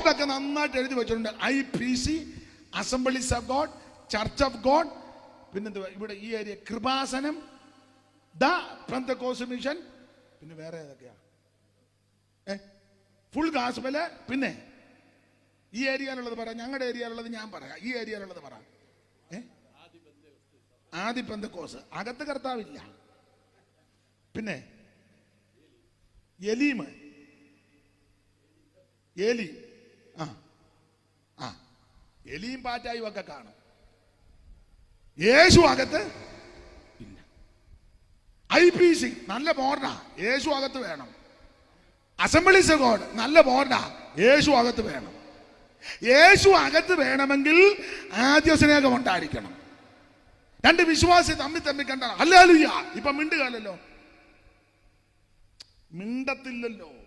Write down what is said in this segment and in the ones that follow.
ബോർഡൊക്കെ നന്നായിട്ട് എഴുതി വെച്ചിട്ടുണ്ട്. I P C assemblies of God church of God പിന്നെന്തുവാ? ഇവിടെ ഈ area Kripasanam the Pentecost mission പിന്നെ വേറെ ഏതൊക്കെയാ? ഏ? ഫുൾ ഗാസ്ബൽ പിന്നെ ഈ ഏരിയയിലുള്ളത് പറ. ഞങ്ങളുടെ ഏരിയയിലുള്ളത് ഞാൻ പറയാം. ഈ ഏരിയയിലുള്ളത് പറ. ഏ? ആദ്യ പെന്തക്കോസ് അകത്ത് കർത്താവില്ല. പിന്നെ എലീമ് എലി. ആ ആ. എലിയും പാറ്റായും ഒക്കെ കാണും. യേശു അകത്ത് ഇല്ല. ഐ പി സി നല്ല മോർണ യേശു അകത്ത് വേണം. അസംബ്ലീസ് ഗോഡ് നല്ല മോർണ യേശു അകത്ത് വേണം. യേശു അകത്ത് വേണമെങ്കിൽ ആദ്യ സ്നേഹം ഉണ്ടായിരിക്കണം. രണ്ട് വിശ്വാസി തമ്മിൽ തമ്മിൽ കണ്ട അല്ലാലുയ്യ ഇപ്പൊ മിണ്ടുകാലല്ലോ മിണ്ടത്തില്ലല്ലോ.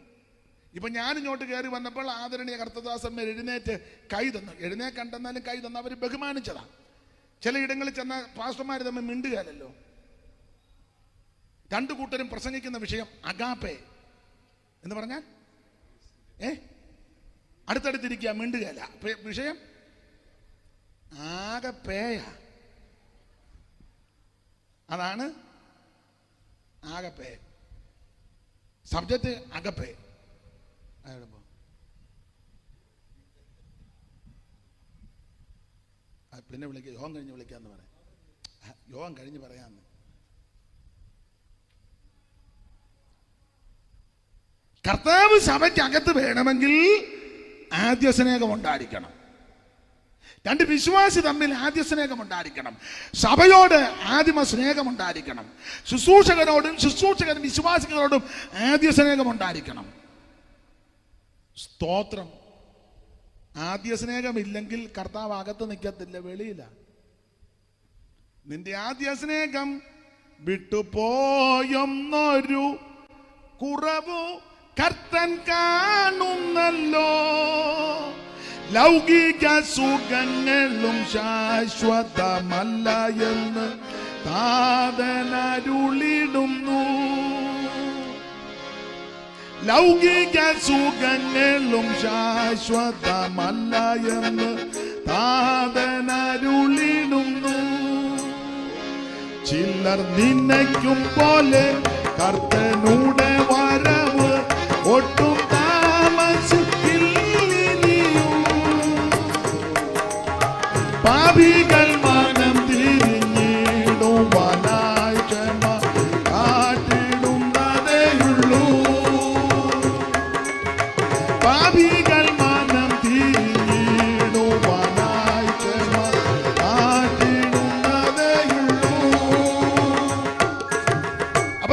ഇപ്പൊ ഞാൻ ഇങ്ങോട്ട് കയറി വന്നപ്പോൾ ആദരണീയ കർത്തദാസന്മാർ എഴുന്നേറ്റ് കൈ തന്നു. എഴുന്നേക്കണ്ടെന്നാലും കൈ തന്നു. അവർ ബഹുമാനിച്ചതാ. ചിലയിടങ്ങളിൽ ചെന്ന പാസ്റ്റർമാർ തമ്മിൽ മിണ്ടുകയല്ലോ രണ്ടു കൂട്ടരും പ്രസംഗിക്കുന്ന വിഷയം അഗാപ്പെ എന്ന് പറഞ്ഞാൽ ഏ? അടുത്തടുത്തിരിക്കുക മിണ്ടുകയല്ല. വിഷയം ആകെ പേയ. അതാണ് ആകപ്പേ സബ്ജക്റ്റ് അകപ്പേ ആ, പിന്നെ വിളിക്കുക യോഗം കഴിഞ്ഞ് വിളിക്കാന്ന് പറയാം. യോഗം കഴിഞ്ഞ് പറയാന്ന്. കർത്താവ് സഭയ്ക്ക് അകത്ത് വേണമെങ്കിൽ ആദ്യ സ്നേഹം ഉണ്ടായിരിക്കണം. രണ്ട് വിശ്വാസി തമ്മിൽ ആദ്യ സ്നേഹം ഉണ്ടായിരിക്കണം. സഭയോട് ആദിമ സ്നേഹം ഉണ്ടായിരിക്കണം. ശുശ്രൂഷകനോടും ശുശ്രൂഷകൻ വിശ്വാസികളോടും ആദ്യ സ്നേഹം ഉണ്ടായിരിക്കണം. സ്തോത്രം. ആദ്യ സ്നേഹമില്ലെങ്കിൽ കർത്താവ് അകത്ത് നിൽക്കത്തില്ല വെളിയില്ല നിന്റെ ആദ്യ സ്നേഹം വിട്ടുപോയൊന്നൊരു കുറവു കർത്തൻ കാണുന്നല്ലോ. ലൗകിക സുഖങ്ങളും ശാശ്വതമല്ല എന്ന് താതനരുളിടുന്നു ലൗകിക സുഖങ്ങളും ശാശ്വതമല്ല എന്ന് താതനരുളിടുന്നു. ചിലർ നിന്നയ്ക്കും പോലെ കർത്തനൂടെ വരവ് ഒട്ടും താമസിക്കില്ല പാപികൾ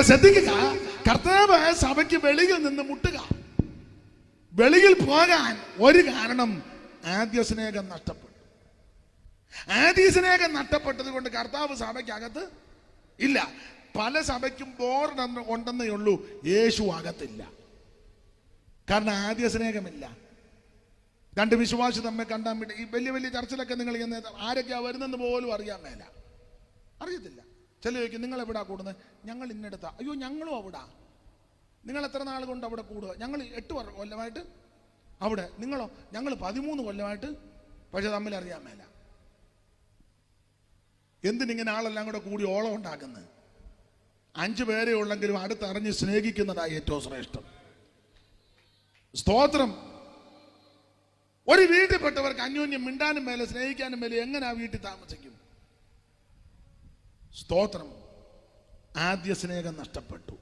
അപ്പൊ ശ്രദ്ധിക്കുക. കർത്താവ് സഭയ്ക്ക് വെളിയിൽ നിന്ന് മുട്ടുക. വെളിയിൽ പോകാൻ ഒരു കാരണം ആദ്യ സ്നേഹം നഷ്ടപ്പെട്ടു. ആദ്യ സ്നേഹം നഷ്ടപ്പെട്ടത് കൊണ്ട് കർത്താവ് സഭയ്ക്കകത്ത് ഇല്ല. പല സഭയ്ക്കും ബോർഡ് ഉണ്ടെന്നേ ഉള്ളൂ. യേശു അകത്തില്ല. കാരണം ആദ്യ സ്നേഹമില്ല. രണ്ട് വിശ്വാസി തമ്മിൽ കണ്ടാൻ വേണ്ടി ഈ വലിയ വലിയ ചർച്ചിലൊക്കെ നിങ്ങൾ ഇങ്ങനെ ആരൊക്കെയാ വരുന്നെന്ന് പോലും അറിയാൻ മേല. അറിയത്തില്ല. ചില ചോദിക്കും നിങ്ങൾ എവിടാ കൂടുന്നത്? ഞങ്ങൾ ഇന്നെടുത്താ. അയ്യോ ഞങ്ങളും അവിടാ. നിങ്ങൾ എത്ര നാൾ കൊണ്ട് അവിടെ കൂടുക? ഞങ്ങൾ എട്ട് കൊല്ലമായിട്ട് അവിടെ. നിങ്ങളോ? ഞങ്ങൾ പതിമൂന്ന് കൊല്ലമായിട്ട് പക്ഷെ തമ്മിൽ അറിയാൻ മേല. എന്തിനിങ്ങനെ ആളെല്ലാം കൂടെ കൂടി ഓളം ഉണ്ടാക്കുന്നത്? അഞ്ചു പേരെ ഉള്ളെങ്കിലും അടുത്തറിഞ്ഞ് സ്നേഹിക്കുന്നതായി ഏറ്റവും ശ്രേഷ്ഠം. സ്തോത്രം. ഒരു വീട്ടിൽപ്പെട്ടവർക്ക് അന്യോന്യം മിണ്ടാനും മേലെ സ്നേഹിക്കാനും മേലെ എങ്ങനെ ആ വീട്ടിൽ താമസിക്കും? സ്തോത്രം. ആദ്യ സ്നേഹം നഷ്ടപ്പെട്ടു.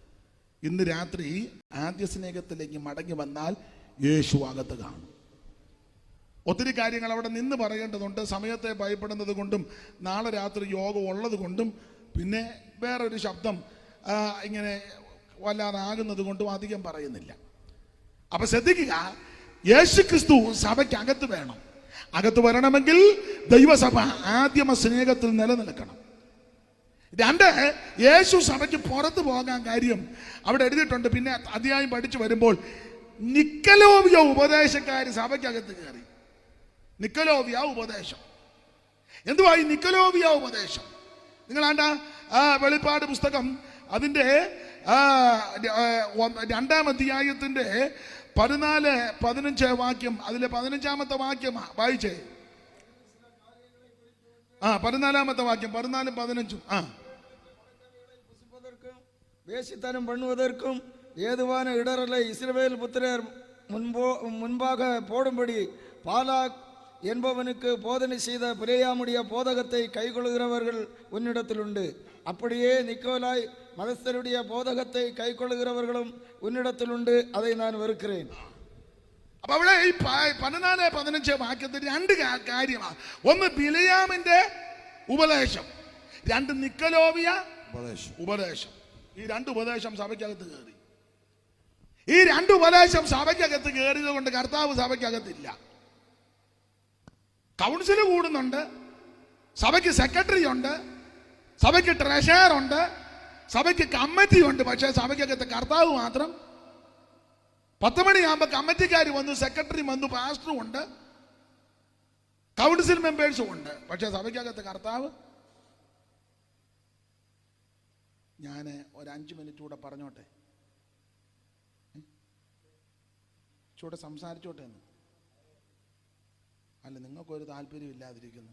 ഇന്ന് രാത്രി ആദ്യ സ്നേഹത്തിലേക്ക് മടങ്ങി വന്നാൽ യേശു അകത്ത് കാണും. ഒത്തിരി കാര്യങ്ങൾ അവിടെ നിന്ന് പറയേണ്ടതുണ്ട്. സമയത്തെ ഭയപ്പെടുന്നത് കൊണ്ടും നാളെ രാത്രി യോഗം ഉള്ളത് കൊണ്ടും പിന്നെ വേറൊരു ശബ്ദം ഇങ്ങനെ വല്ലാതാകുന്നത് കൊണ്ടും അധികം പറയുന്നില്ല. അപ്പൊ ശ്രദ്ധിക്കുക യേശു ക്രിസ്തു സഭയ്ക്ക് അകത്ത് വേണം. അകത്ത് വരണമെങ്കിൽ ദൈവസഭ ആദ്യമ സ്നേഹത്തിൽ നിലനിൽക്കണം. രണ്ട് യേശു സഭയ്ക്ക് പുറത്തു പോകാൻ കാര്യം അവിടെ എഴുതിയിട്ടുണ്ട്. പിന്നെ അധ്യായം പഠിച്ചു വരുമ്പോൾ നിക്കലോവിയ ഉപദേശക്കാർ സഭയ്ക്കകത്ത് കയറി. നിക്കലോവിയ ഉപദേശം. എന്തുവാ ഈ നിക്കലോവിയ ഉപദേശം? നിങ്ങളാണ്ട ആ വെളിപ്പാട് പുസ്തകം അതിന്റെ രണ്ടാം അധ്യായത്തിന്റെ പതിനാല് പതിനഞ്ച് വാക്യം അതിലെ പതിനഞ്ചാമത്തെ വാക്യം വായിച്ചേ. ആ പതിനാലാമത്തെ വാക്യം പതിനാലും പതിനഞ്ചും ആ புசிப்பதற்கும் வேசித்தனம் பண்ணுவதற்கும் ஏதுவான இடரலை இஸ்ரவேல் புத்திரர் முன்போ முன்பாக போடும்படி பாலாக் என்பவனுக்கு போதனை செய்த பிளேயாமுடைய போதகத்தை கைக்கொள்கிறவர்கள் உன்னிடத்தில் உண்டு அப்படியே நிக்கோலாய் மதஸ்தருடைய போதகத்தை கைக்கொள்கிறவர்களும் உன்னிடத்தில் உண்டு அதை நான் வெறுக்கிறேன் അപ്പൊ അവിടെ ഈ പതിനാല് പതിനഞ്ച് വാക്യത്തിൽ രണ്ട് കാര്യമാണ് ഒന്ന് ബിലയാമിന്റെ ഉപദേശം രണ്ട് നിക്കലോവിയ ഉപദേശം. ഉപദേശം. ഈ രണ്ട് ഉപദേശം സഭയ്ക്കകത്ത് കയറി ഈ രണ്ട് ഉപദേശം സഭയ്ക്കകത്ത് കയറിയത് കൊണ്ട് കർത്താവ് സഭയ്ക്കകത്തില്ല. കൗൺസിൽ കൂടുന്നുണ്ട് സഭയ്ക്ക് സെക്രട്ടറി ഉണ്ട് സഭയ്ക്ക് ട്രഷറുണ്ട് സഭയ്ക്ക് കമ്മിറ്റി ഉണ്ട് പക്ഷേ സഭയ്ക്കകത്ത് കർത്താവ് മാത്രം പത്ത് മണിയാകുമ്പോൾ കമ്മിറ്റിക്കാർ വന്നു സെക്രട്ടറി വന്നു പാസ്റ്ററും ഉണ്ട്. കൗൺസിൽ മെമ്പേഴ്സും ഉണ്ട്. പക്ഷേ സഭയ്ക്കകത്ത് കർത്താവ് ഞാൻ ഒരു അഞ്ച് മിനിറ്റ് കൂടെ പറഞ്ഞോട്ടെ? ചൂടെ സംസാരിച്ചോട്ടെ എന്ന് അല്ല നിങ്ങൾക്കൊരു താല്പര്യം ഇല്ലാതിരിക്കുന്നു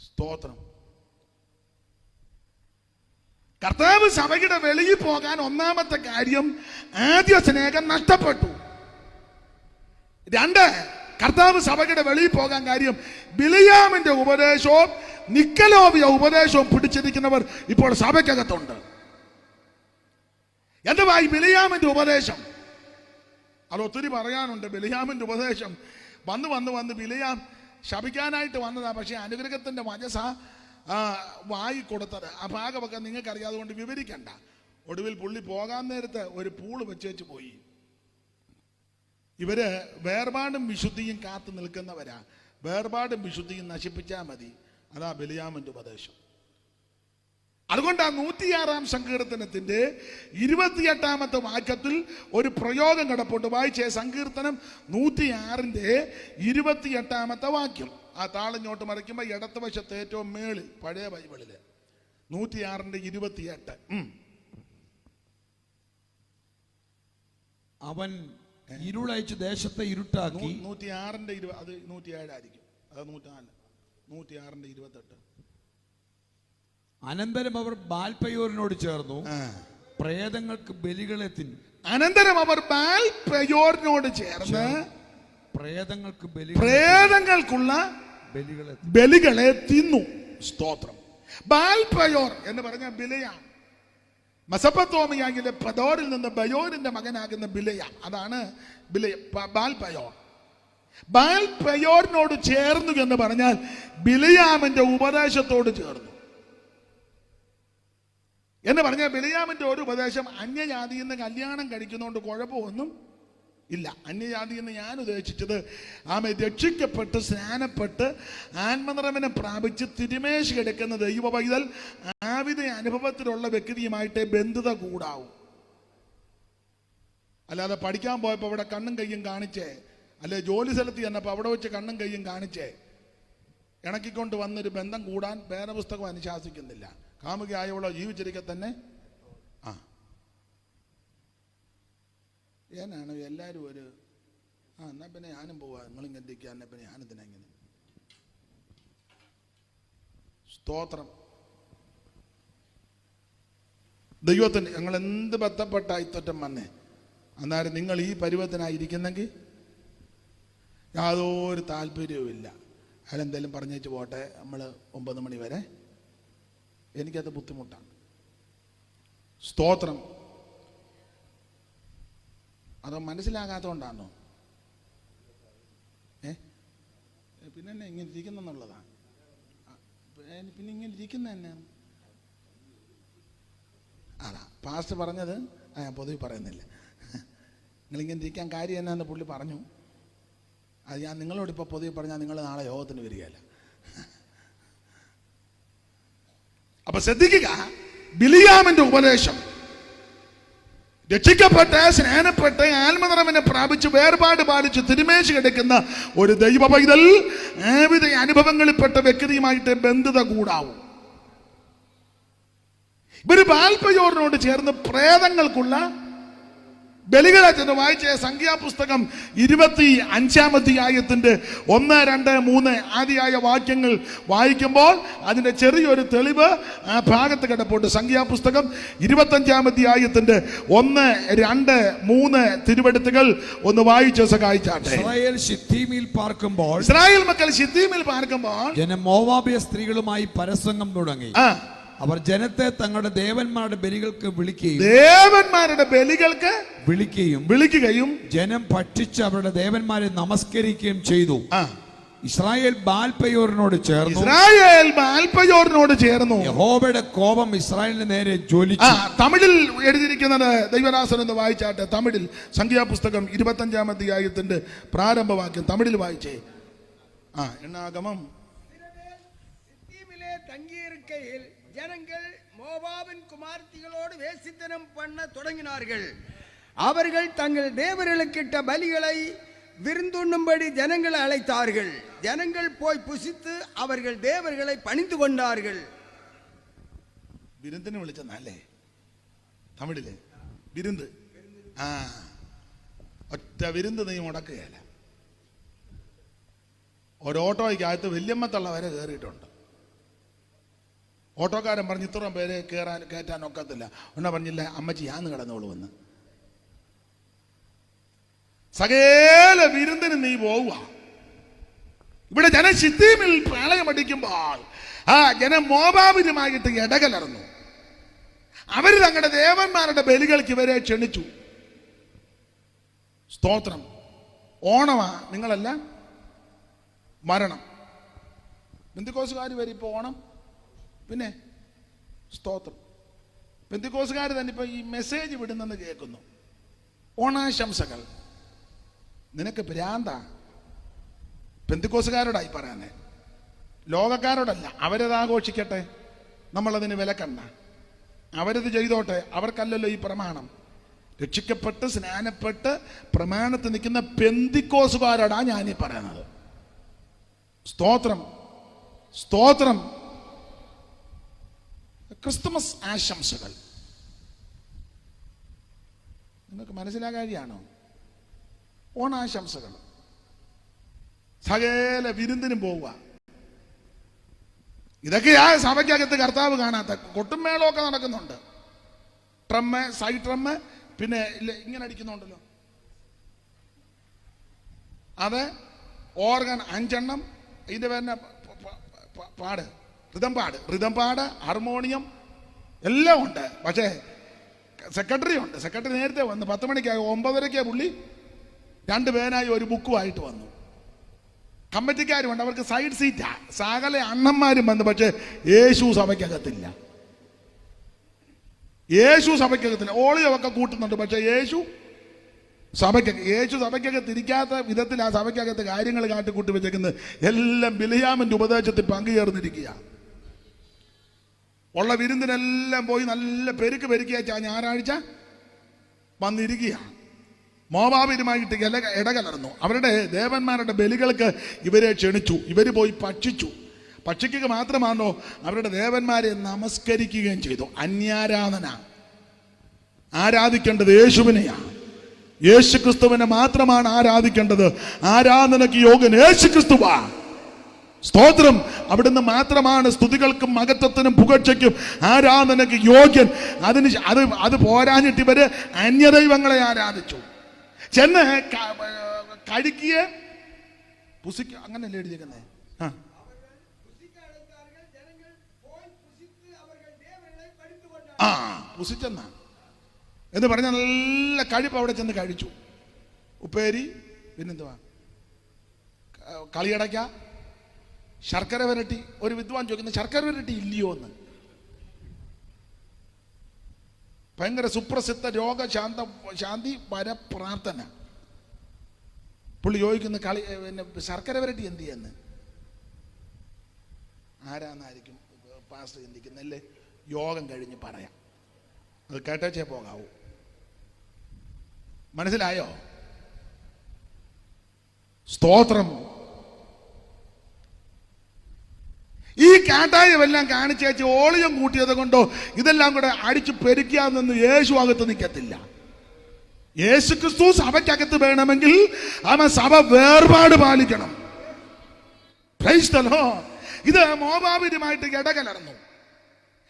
സ്തോത്രം. കർത്താവ് സഭയുടെ വെളിയിൽ പോകാൻ ഒന്നാമത്തെ കാര്യം ആദ്യ സ്നേഹം നഷ്ടപ്പെട്ടു. രണ്ട് കർത്താവ് സഭയുടെ വെളിയിൽ പോകാൻ കാര്യം ബിലിയാമിന്റെ ഉപദേശവും നിക്കലോവിയ ഉപദേശവും പിടിച്ചിരിക്കുന്നവർ ഇപ്പോൾ സഭയ്ക്കകത്തുണ്ട്. എന്താ ഈ ബിലിയാമിന്റെ ഉപദേശം? അത് ഒത്തിരി പറയാനുണ്ട്. ബിലിയാമിന്റെ ഉപദേശം വന്ന് വന്ന് വന്ന് ബിലിയാം ശപിക്കാനായിട്ട് വന്നതാ പക്ഷേ അനുഗ്രഹത്തിന്റെ വജസ ആ, വായി കൊടുത്തത്. ആ ഭാഗമൊക്കെ നിങ്ങൾക്കറിയാതെ കൊണ്ട് വിവരിക്കണ്ട. ഒടുവിൽ പുള്ളി പോകാൻ നേരത്തെ ഒരു പൂൾ വെച്ച് വെച്ച് പോയി. ഇവർ വേർപാടും വിശുദ്ധിയും കാത്തു നിൽക്കുന്നവരാ. വേർപാടും വിശുദ്ധിയും നശിപ്പിച്ചാൽ മതി. അതാ ബലിയാമന്റെ ഉപദേശം. അതുകൊണ്ട് ആ നൂറ്റിയാറാം സങ്കീർത്തനത്തിന്റെ ഇരുപത്തിയെട്ടാമത്തെ വാക്യത്തിൽ ഒരു പ്രയോഗം കിടപ്പുണ്ട്. വായിച്ചേ സങ്കീർത്തനം നൂറ്റിയാറിന്റെ ഇരുപത്തിയെട്ടാമത്തെ വാക്യം. ആ താളിഞ്ഞോട്ട് മറിക്കുമ്പോൾ ഇടത്ത് വശത്ത് ഏറ്റവും മേളിൽ പഴയ ബൈബിളിൽ. നൂറ്റിയാറിന്റെ ഇരുപത്തിയെട്ട്. അവൻ ഇരുളയച്ച് ദേശത്തെ ഇരുട്ടാക്കി. നൂറ്റിയാറിന്റെ ഇരുപത് അത് നൂറ്റിയേഴായിരിക്കും. അത് നൂറ്റിനാല്. നൂറ്റിയാറിന്റെ ഇരുപത്തെട്ട്. അനന്തരം അവർ ബാൽപയോറിനോട് ചേർന്നു. പ്രേതങ്ങൾക്ക് ബലികളെ തിന്നു അനന്തരം അവർ ബാൽപയോറിനോട് ചേർന്ന് പ്രേതങ്ങൾക്ക് ബലി പ്രേതങ്ങൾക്കുള്ള ബലികളെ തിന്നു. സ്തോത്രം. ബാൽപയോർ എന്ന് പറഞ്ഞ ബിലയാണ് മസപ്പത്തോമിയാകിലെ പദോറിൽ നിന്ന് ബയോറിന്റെ മകനാകുന്ന ബിലയ. അതാണ് ബിലയ ബാൽപയോർ ബാൽ പയോർ ബാൽ പയോറിനോട് ചേർന്നു എന്ന് പറഞ്ഞാൽ ബിലയാമിന്റെ ഉപദേശത്തോട് ചേർന്നു. എന്ന് പറഞ്ഞാൽ ബിലയാമിന്റെ ഒരു ഉപദേശം അന്യജാതിയിൽ നിന്ന് കല്യാണം കഴിക്കുന്നതുകൊണ്ട് കുഴപ്പമൊന്നും ഇല്ല. അന്യജാതി എന്ന് ഞാൻ ഉദ്ദേശിച്ചത് ആമെ രക്ഷിക്കപ്പെട്ട് സ്നാനപ്പെട്ട് ആത്മനിറവിനെ പ്രാപിച്ച് തിരുമേശ് കിടക്കുന്ന ദൈവ പൈതൽ ആവിധ അനുഭവത്തിലുള്ള വ്യക്തിയുമായിട്ടേ ബന്ധുത കൂടാവും. അല്ലാതെ പഠിക്കാൻ പോയപ്പോൾ അവിടെ കണ്ണും കയ്യും കാണിച്ചേ. അല്ലെ ജോലി സ്ഥലത്ത് ചെന്നപ്പോൾ അവിടെ വെച്ച് കണ്ണും കയ്യും കാണിച്ചേ. ഇണക്കിക്കൊണ്ട് വന്നൊരു ബന്ധം കൂടാൻ വേദപുസ്തകം അനുശാസിക്കുന്നില്ല. കാമുകയായവളോ ജീവിച്ചിരിക്കെ തന്നെ ആ. ഏനാണ് എല്ലാവരും ഒരു ആ എന്നാ പിന്നെ ഞാനും പോവാ. നിങ്ങളും ഗന്ധിക്കുക എന്നാ പിന്നെ ഞാനെന്തിനാ ഇങ്ങനെ. സ്തോത്രം. ദൈവത്തിന് ഞങ്ങൾ എന്ത് ബന്ധപ്പെട്ട ഇത്തൊറ്റം വന്നേ? അന്നേരം നിങ്ങൾ ഈ പരുവത്തിനായിരിക്കുന്നെങ്കിൽ യാതൊരു താല്പര്യവുമില്ല. അയാളെന്തെങ്കിലും പറഞ്ഞേച്ച് പോട്ടെ. നമ്മൾ ഒമ്പത് മണി വരെ. എനിക്കത് ബുദ്ധിമുട്ടാണ്. സ്തോത്രം. അത് മനസ്സിലാകാത്തതുകൊണ്ടാണോ ഏ? പിന്നെ എന്നെ ഇങ്ങനെ ഇരിക്കുന്നെന്നുള്ളതാണ് പിന്നെ ഇങ്ങനെ ഇരിക്കുന്ന തന്നെയാണ് അതാ പാസ്റ്റ് പറഞ്ഞത് ഞാൻ പൊതുവെ പറയുന്നില്ല. നിങ്ങളിങ്ങനെ ഇരിക്കാൻ കാര്യം എന്നാന്ന് പുള്ളി പറഞ്ഞു. അത് ഞാൻ നിങ്ങളോട് ഇപ്പോൾ പൊതുവെ പറഞ്ഞാൽ നിങ്ങൾ നാളെ യോഗത്തിന് വരികയല്ല. അപ്പൊ ശ്രദ്ധിക്കുക. ബിലിയാമിന്റെ ഉപദേശം. രക്ഷിക്കപ്പെട്ട് സ്നേഹപ്പെട്ട് ആത്മനിറവിനെ പ്രാപിച്ച് വേർപാട് പാലിച്ച് തിരുമേശ് കിടക്കുന്ന ഒരു ദൈവ പൈതൽ ഏവിധ അനുഭവങ്ങളിൽപ്പെട്ട വ്യക്തിയുമായിട്ട് ബന്ധുത കൂടാവും. ഇവർ ബാൽപയോറിനോട് ചേർന്ന് പ്രേതങ്ങൾക്കുള്ള ബലികളെ ചെന്ന് വായിച്ച സംഖ്യാപുസ്തകം ഇരുപത്തി അഞ്ചാം അധ്യായത്തിന്റെ ഒന്ന് രണ്ട് മൂന്ന് ആദ്യായ വാക്യങ്ങൾ വായിക്കുമ്പോൾ അതിന്റെ ചെറിയൊരു തെളിവ് ആ ഭാഗത്ത് കിടപ്പുണ്ട്. സംഖ്യാപുസ്തകം ഇരുപത്തഞ്ചാം അധ്യായത്തിന്റെ ഒന്ന് രണ്ട് മൂന്ന് തിരുവെടുത്തുകൾ ഒന്ന് വായിച്ച് സഹായിച്ചാട്ടെ. ഇസ്രായേൽ പാർക്കുമ്പോൾ ഇസ്രായേൽ മക്കൾ പാർക്കുമ്പോൾ ജനം മോവാബിയ സ്ത്രീകളുമായി പരസംഗം തുടങ്ങി. അവർ ജനത്തെ തങ്ങളുടെ ദേവന്മാരുടെ ബലികൾക്ക് വിളിക്കുകയും ദേവന്മാരുടെ ബലികൾക്ക് വിളിക്കുകയും വിളിക്കുകയും ജനം ഭക്ഷിച്ച് അവരുടെ ദേവന്മാരെ നമസ്കരിക്കുകയും ചെയ്തു. ഇസ്രായേൽ ബാൽപയോറിനോട് ചേർന്നു. ഇസ്രായേൽ ബാൽപയോറിനോട് ചേർന്നു. യഹോബയുടെ കോപം ഇസ്രായേലിന് നേരെ ജ്വലിച്ചു. തമിഴിൽ എഴുതിയിരിക്കുന്നത് ദൈവദാസൻ എന്ന് വായിച്ചാട്ടെ. തമിഴിൽ സംഖ്യാപുസ്തകം ഇരുപത്തഞ്ചാം അധ്യായത്തിന്റെ പ്രാരംഭവാക്യം തമിഴിൽ വായിച്ചേ. ആ എണ്ണാഗമം. തങ്ങിയിരിക്കയിൽ ஜனங்கள் மோவாபின் குமார்த்திகளோடு வேசித்தனம் பண்ண தொடங்கினார்கள் அவர்கள் தங்கள் தேவர்களுக்கிட்ட பலிகளை விருந்துண்ணும்படி ஜனங்களை அழைத்தார்கள் ஜனங்கள் போய் புசித்து அவர்கள் தேவர்களை பணிந்து கொண்டார்கள் വിരുന്നിന് വിളിച്ചെന്നല്ലേ തമിഴില് വിരുന്ന് ആ ഒറ്റ വിരുന്ന് നീ മുടക്കുകയല്ല ഒരോട്ടോയ്ക്കകത്ത് വല്യമ്മത്തള്ള വരെ കയറിയിട്ടുണ്ട് ഓട്ടോക്കാരൻ പറഞ്ഞ് ഇത്രയും പേര് കയറാൻ കയറ്റാൻ ഒക്കത്തില്ല. ഒന്നാ പറഞ്ഞില്ല അമ്മച്ചി ഞാന്ന് കിടന്നോളൂ വന്ന്. സകേല വിരുന്നിന് നീ പോവുക. ഇവിടെ ജന ശിത്തീമിൽ പ്രളയമടിക്കുമ്പോൾ ആ ജനം മോബാബിനുമായിട്ട് ഇടകലർന്നു. അവർ തങ്ങളുടെ ദേവന്മാരുടെ ബലികൾക്ക് ഇവരെ ക്ഷണിച്ചു. സ്തോത്രം. ഓണമാ നിങ്ങളല്ല? മരണം. ബന്ധുക്കോസുകാർ വരും ഇപ്പോൾ ഓണം? പിന്നെ സ്തോത്രം. പെന്തിക്കോസുകാർ തന്നെ ഇപ്പോൾ ഈ മെസ്സേജ് വിടുന്നെന്ന് കേൾക്കുന്നു. ഓണാശംസകൾ. നിനക്ക് ഭ്രാന്ത. പെന്തിക്കോസുകാരോടായി പറയാനേ. ലോകക്കാരോടല്ല അവരത് ആഘോഷിക്കട്ടെ നമ്മളതിന് വിലക്കണ്ട അവരത് ചെയ്തോട്ടെ. അവർക്കല്ലല്ലോ ഈ പ്രമാണം. രക്ഷിക്കപ്പെട്ട് സ്നാനപ്പെട്ട് പ്രമാണത്തിൽ നിൽക്കുന്ന പെന്തിക്കോസുകാരോടാ ഞാനീ പറയുന്നത്. സ്തോത്രം. സ്തോത്രം. ക്രിസ്തുമസ് ആശംസകൾ. നിങ്ങൾക്ക് മനസ്സിലാകാതെയാണോ ഓണാശംസകൾ. സകല വിരുന്നിനും പോവുക. ഇതൊക്കെയാ സഭയ്ക്കകത്ത് കർത്താവ് കാണാത്ത കൊട്ടുമേളമൊക്കെ നടക്കുന്നുണ്ട്. ട്രമ്മ സൈഡ് ട്രമ്മ പിന്നെ ഇങ്ങനെ അടിക്കുന്നുണ്ടല്ലോ. അത് ഓർഗൻ അഞ്ചെണ്ണം ഇതിന്റെ പേരിനെ പാട്. റിതം പാട് റിതം പാട് ഹാർമോണിയം എല്ലാം ഉണ്ട്. പക്ഷേ സെക്രട്ടറി ഉണ്ട്. സെക്രട്ടറി നേരത്തെ വന്ന് പത്ത് മണിക്കായി ഒമ്പതരയ്ക്കേ പുള്ളി രണ്ട് പേനായി ഒരു ബുക്കുമായിട്ട് വന്നു. കമ്മിറ്റിക്കാരുമുണ്ട് അവർക്ക് സൈഡ് സീറ്റാ സകല അണ്ണന്മാരും വന്നു. പക്ഷേ യേശു സഭയ്ക്കകത്തില്ല. യേശു സഭയ്ക്കകത്തില്ല. ഓളിയൊക്കെ കൂട്ടുന്നുണ്ട്. പക്ഷേ യേശു സഭയ്ക്ക് യേശു സഭയ്ക്കകത്ത് ഇരിക്കാത്ത വിധത്തിൽ ആ സഭയ്ക്കകത്ത് കാര്യങ്ങൾ കാട്ടിക്കൂട്ടി വെച്ചേക്കുന്നത് എല്ലാം ബിലിയാമിന്റെ ഉപദേശത്തിൽ പങ്കുചേർന്നിരിക്കുക ഉള്ള വിരുന്നിനെല്ലാം പോയി നല്ല പെരുക്ക് പെരുക്കിയ ഞായറാഴ്ച വന്നിരിക്കുകയാണ് മോബാബിരുമായിട്ട് ഇല ഇടകലർന്നു. അവരുടെ ദേവന്മാരുടെ ബലികൾക്ക് ഇവരെ ക്ഷണിച്ചു. ഇവർ പോയി ഭക്ഷിച്ചു. ഭക്ഷിക്കുക മാത്രമാണോ അവരുടെ ദേവന്മാരെ നമസ്കരിക്കുകയും ചെയ്തു. അന്യാരാധന. ആരാധിക്കേണ്ടത് യേശുവിനെയാണ് യേശുക്രിസ്തുവിനെ മാത്രമാണ് ആരാധിക്കേണ്ടത്. ആരാധനയ്ക്ക് യോഗൻ യേശു ക്രിസ്തുവാ സ്തോത്രം. അവിടുന്ന് മാത്രമാണ് സ്തുതികൾക്കും മകത്വത്തിനും പുകഴ്ചയ്ക്കും ആരാധനയ്ക്ക് യോഗ്യൻ. അതിന് അത് അത് പോരാഞ്ഞിട്ട് ഇവർ അന്യദൈവങ്ങളെ ആരാധിച്ചു. ചെന്ന് കഴുക്കിയെ പുസിക്ക് അങ്ങനല്ലേ എഴുതിയിരിക്കുന്നത് ആ. പുസിച്ചെന്ന. എന്ന് പറഞ്ഞ നല്ല കഴിപ്പ് അവിടെ ചെന്ന് കഴിച്ചു. ഉപ്പേരി പിന്നെന്തുവാ? കളിയടയ്ക്ക. ശർക്കര വരട്ടി ഒരു വിദ്വാൻ ചോദിക്കുന്ന ശർക്കര വരട്ടി ഇല്ലയോ എന്ന്? ഭയങ്കര സുപ്രസിദ്ധ രോഗശാന്ത ശാന്തി വര പ്രാർത്ഥന പുള്ളി ചോദിക്കുന്ന കളി പിന്നെ ശർക്കര വരട്ടി എന്ത് ചെയ്യുന്നു ആരാന്നായിരിക്കും പാസ്റ്റർ ചിന്തിക്കുന്നല്ലേ? യോഗം കഴിഞ്ഞ് പറയാം. അത് കേട്ടേച്ചേ പോകാവൂ. മനസ്സിലായോ? സ്തോത്രം. ഈ കാട്ടായമെല്ലാം കാണിച്ചേച്ച് ഓളിയം കൂട്ടിയത് കൊണ്ടോ ഇതെല്ലാം കൂടെ അടിച്ചു പെരുക്കിയാന്നു യേശു അകത്ത് നിൽക്കത്തില്ല യേശു ക്രിസ്തു സഭയ്ക്കകത്ത് വേണമെങ്കിൽ അവൻ സഭ വേർപാട് പാലിക്കണം. ഇത് മോബാബിനുമായിട്ട് ഇടകലർന്നു.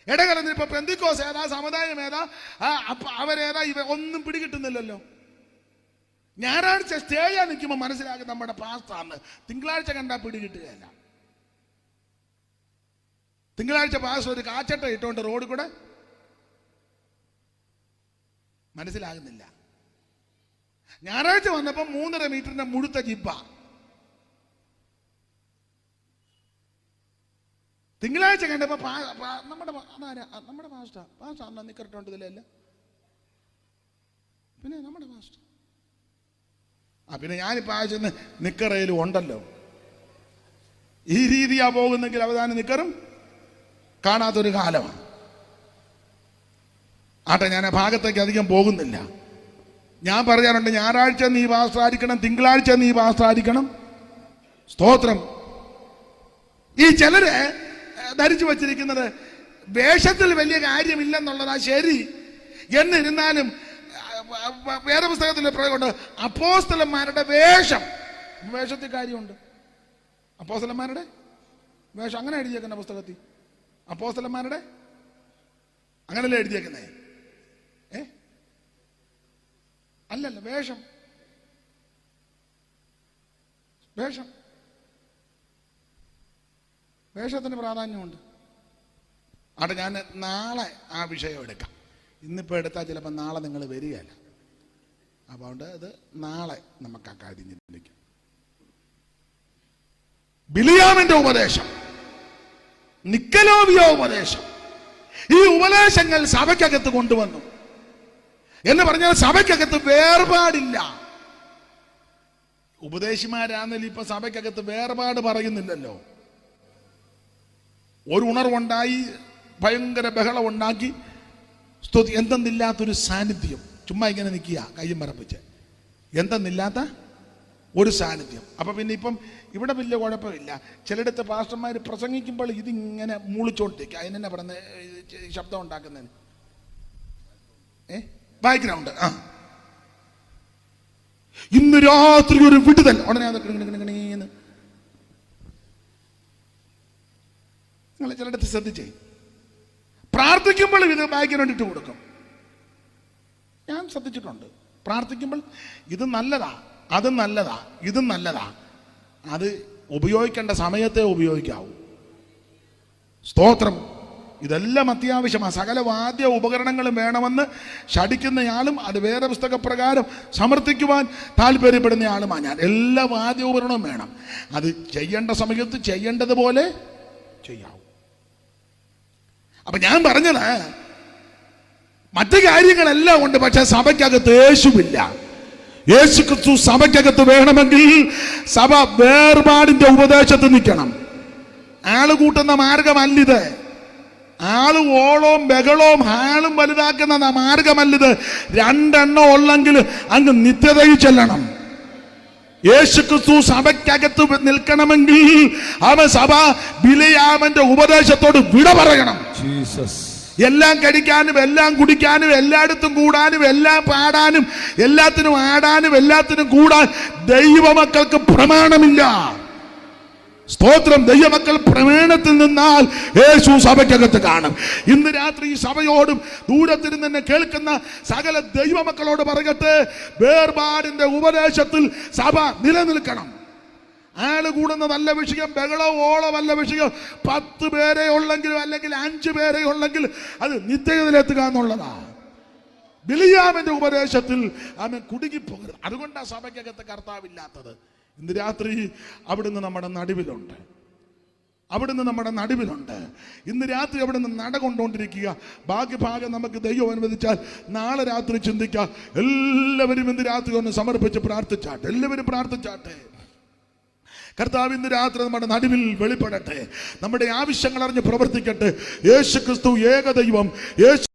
ഇടകലർന്ന് ഇപ്പൊ പെന്തിക്കോസ് ഏതാ സമുദായം ഏതാ? അവരേതാ ഇവ ഒന്നും പിടികിട്ടുന്നില്ലല്ലോ. ഞായറാഴ്ച സ്റ്റേ ചെയ്യാൻ നിൽക്കുമ്പോൾ മനസ്സിലാക്കും നമ്മുടെ പാസ്റ്റാണ് തിങ്കളാഴ്ച കണ്ടാൽ പിടികിട്ടുകയല്ല. തിങ്കളാഴ്ച പാസ് ഒരു കാച്ചട്ട ഇട്ടുകൊണ്ട് റോഡ് കൂടെ? മനസ്സിലാകുന്നില്ല. ഞായറാഴ്ച വന്നപ്പോൾ മൂന്നര മീറ്ററിന്റെ മുഴുത്ത ജിബ്ബ തിങ്കളാഴ്ച കണ്ടപ്പോ പാ- പാ- നമ്മുടെ നമ്മുടെ പാസ്റ്റ പാസ്റ്റ അന്ന് നിക്കറിട്ടുണ്ട് ഇതിലല്ല പിന്നെ നമ്മുടെ മാസ്റ്റർ ആ പിന്നെ ഞാനിപ്പോ ആഴ്ച നിക്കറയിലും ഉണ്ടല്ലോ. ഈ രീതിയാ പോകുന്നെങ്കിൽ അവതാനം നിക്കറും. കാണാത്തൊരു കാലമാണ്. ആട്ടെ ഞാൻ ആ ഭാഗത്തേക്ക് അധികം പോകുന്നില്ല. ഞാൻ പറയാറുണ്ട് ഞായറാഴ്ച നീ പാസ്താരിക്കണം തിങ്കളാഴ്ച നീ പാസ്താരിക്കണം സ്തോത്രം. ഈ ചിലര് ധരിച്ചു വച്ചിരിക്കുന്നത് വേഷത്തിൽ വലിയ കാര്യമില്ലെന്നുള്ളതാ ശരി. എന്നിരുന്നാലും വേറെ പുസ്തകത്തിൽ പ്രയോഗമുണ്ട് അപ്പോസ്തലന്മാരുടെ വേഷം. വേഷത്തിൽ കാര്യമുണ്ട്. അപ്പോസ്തലന്മാരുടെ വേഷം. അങ്ങനെ എഴുതിയേക്കുന്ന പുസ്തകത്തിൽ. അപ്പോസ്തലന്മാരുടെ? അങ്ങനല്ലേ എഴുതിയേക്കുന്നേ? ഏ? അല്ലല്ല വേഷം. വേഷം. വേഷത്തിന് പ്രാധാന്യമുണ്ട്. അവിടെ ഞാൻ നാളെ ആ വിഷയം എടുക്കാം. ഇന്നിപ്പോൾ എടുത്താൽ ചിലപ്പോൾ നാളെ നിങ്ങൾ വരികയല്ല. അപ്പോൾ അതുകൊണ്ട് അത് നാളെ നമുക്ക് ആ കാര്യം ചിന്തിക്കാം. ബിലിയാമിന്റെ ഉപദേശം. നിക്കലോവിയോ ഉപദേശം. ഈ ഉപദേശങ്ങൾ സഭയ്ക്കകത്ത് കൊണ്ടുവന്നു. എന്ന് പറഞ്ഞാൽ സഭയ്ക്കകത്ത് വേർപാടില്ല. ഉപദേശിമാരാന്നല്ലോ ഇപ്പൊ സഭയ്ക്കകത്ത് വേർപാട് പറയുന്നില്ലല്ലോ. ഒരു ഉണർവുണ്ടായി ഭയങ്കര ബഹളം ഉണ്ടാക്കി സ്തുതി എന്തെന്നില്ലാത്തൊരു സാന്നിധ്യം. ചുമ്മാ ഇങ്ങനെ നിൽക്കുക കയ്യും പറപ്പിച്ച് എന്തെന്നില്ലാത്ത ഒരു സാന്നിധ്യം. അപ്പം പിന്നെ ഇപ്പം ഇവിടെ വലിയ കുഴപ്പമില്ല. ചിലയിടത്ത് പാസ്റ്റർമാർ പ്രസംഗിക്കുമ്പോൾ ഇതിങ്ങനെ മൂളിച്ചോണ്ടിരിക്കുക അതിനെന്നെ പറഞ്ഞ ശബ്ദം ഉണ്ടാക്കുന്നതിന്. ഏ? ബാക്ക്ഗ്രൗണ്ട് ആ. ഇന്ന് രാത്രി ഒരു വിടുതൽ. ഉടനെ. നിങ്ങൾ ചിലയിടത്ത് ശ്രദ്ധിച്ചേ. പ്രാർത്ഥിക്കുമ്പോൾ ഇത് ബാക്ക്ഗ്രൗണ്ട് ഇട്ട് കൊടുക്കും. ഞാൻ ശ്രദ്ധിച്ചിട്ടുണ്ട്. പ്രാർത്ഥിക്കുമ്പോൾ ഇത് നല്ലതാ. അത് നല്ലതാ ഇതും നല്ലതാ. അത് ഉപയോഗിക്കേണ്ട സമയത്തെ ഉപയോഗിക്കാവൂ. സ്തോത്രം. ഇതെല്ലാം അത്യാവശ്യമാണ് സകല വാദ്യ ഉപകരണങ്ങളും വേണമെന്ന് ശടിക്കുന്നയാളും അത് വേറെ പുസ്തകപ്രകാരം സമർത്ഥിക്കുവാൻ താല്പര്യപ്പെടുന്നയാളുമാണ് ഞാൻ. എല്ലാ വാദ്യ ഉപകരണവും വേണം. അത് ചെയ്യേണ്ട സമയത്ത് ചെയ്യേണ്ടതുപോലെ ചെയ്യാവും. അപ്പൊ ഞാൻ പറഞ്ഞത് മറ്റു കാര്യങ്ങളെല്ലാം ഉണ്ട് പക്ഷെ സഭയ്ക്കകത്ത് യേശുവില്ല. യേശു ക്രിസ്തു സഭയ്ക്കകത്ത് വേണമെങ്കിൽ സഭ വേർപാടിന്റെ ഉപദേശത്ത് നിൽക്കണം. ആൾ കൂട്ടുന്ന മാർഗമല്ലിത്. ആൾ ഓളവും ബഹളവും ഹാളും വലുതാക്കുന്ന മാർഗമല്ലിത് രണ്ടെണ്ണം ഉള്ളെങ്കിൽ അങ്ങ് നിത്യതയിൽ ചെല്ലണം. യേശു ക്രിസ്തു സഭയ്ക്കകത്ത് നിൽക്കണമെങ്കിൽ അവൻ സഭ ബിലയാമന്റെ ഉപദേശത്തോട് വിട പറയണം. ജീസസ് എല്ലാം കഴിക്കാനും എല്ലാം കുടിക്കാനും എല്ലായിടത്തും കൂടാനും എല്ലാം പാടാനും എല്ലാത്തിനും ആടാനും എല്ലാത്തിനും കൂടാൻ ദൈവമക്കൾക്ക് പ്രമാണമില്ല. സ്തോത്രം ദൈവമക്കൾ പ്രമേണത്തിൽ നിന്നാൽ യേശു സഭയ്ക്കകത്ത് കാണും. ഇന്ന് രാത്രി ഈ സഭയോടും ദൂരത്തിനും തന്നെ കേൾക്കുന്ന സകല ദൈവമക്കളോട് പറയട്ടെ വേർപാടിന്റെ ഉപദേശത്തിൽ സഭ നിലനിൽക്കണം. ആൾ കൂടുന്നതല്ല വിഷയം ബഹളോ ഓളോ വല്ല വിഷയം. പത്ത് പേരെ ഉള്ളെങ്കിലും അല്ലെങ്കിൽ അഞ്ച് പേരെ ഉള്ളെങ്കിൽ അത് നിത്യതയിലെത്തുക എന്നുള്ളതാണ് ബിലിയാമിന്റെ ഉപദേശത്തിൽ അവൻ കുടുങ്ങിപ്പോകരുത്. അതുകൊണ്ടാണ് സഭയ്ക്കകത്ത് കർത്താവില്ലാത്തത്. ഇന്ന് രാത്രി അവിടുന്ന് നമ്മുടെ നടുവിലുണ്ട്. അവിടുന്ന് നമ്മുടെ നടുവിലുണ്ട്. ഇന്ന് രാത്രി അവിടുന്ന് നട കൊണ്ടുകൊണ്ടിരിക്കുക ബാക്കി ഭാഗം നമുക്ക് ദൈവം അനുവദിച്ചാൽ നാളെ രാത്രി ചിന്തിക്കുക എല്ലാവരും ഇന്ന് രാത്രി ഒന്ന് സമർപ്പിച്ച് പ്രാർത്ഥിച്ചാട്ടെ. എല്ലാവരും പ്രാർത്ഥിച്ചാട്ടെ. കർത്താവ് ഇന്ന് രാത്രി നമ്മുടെ നടുവിൽ വെളിപ്പെടട്ടെ. നമ്മുടെ ആവശ്യങ്ങൾ അറിഞ്ഞ് പ്രവർത്തിക്കട്ടെ. യേശു ക്രിസ്തു ഏകദൈവം. യേശു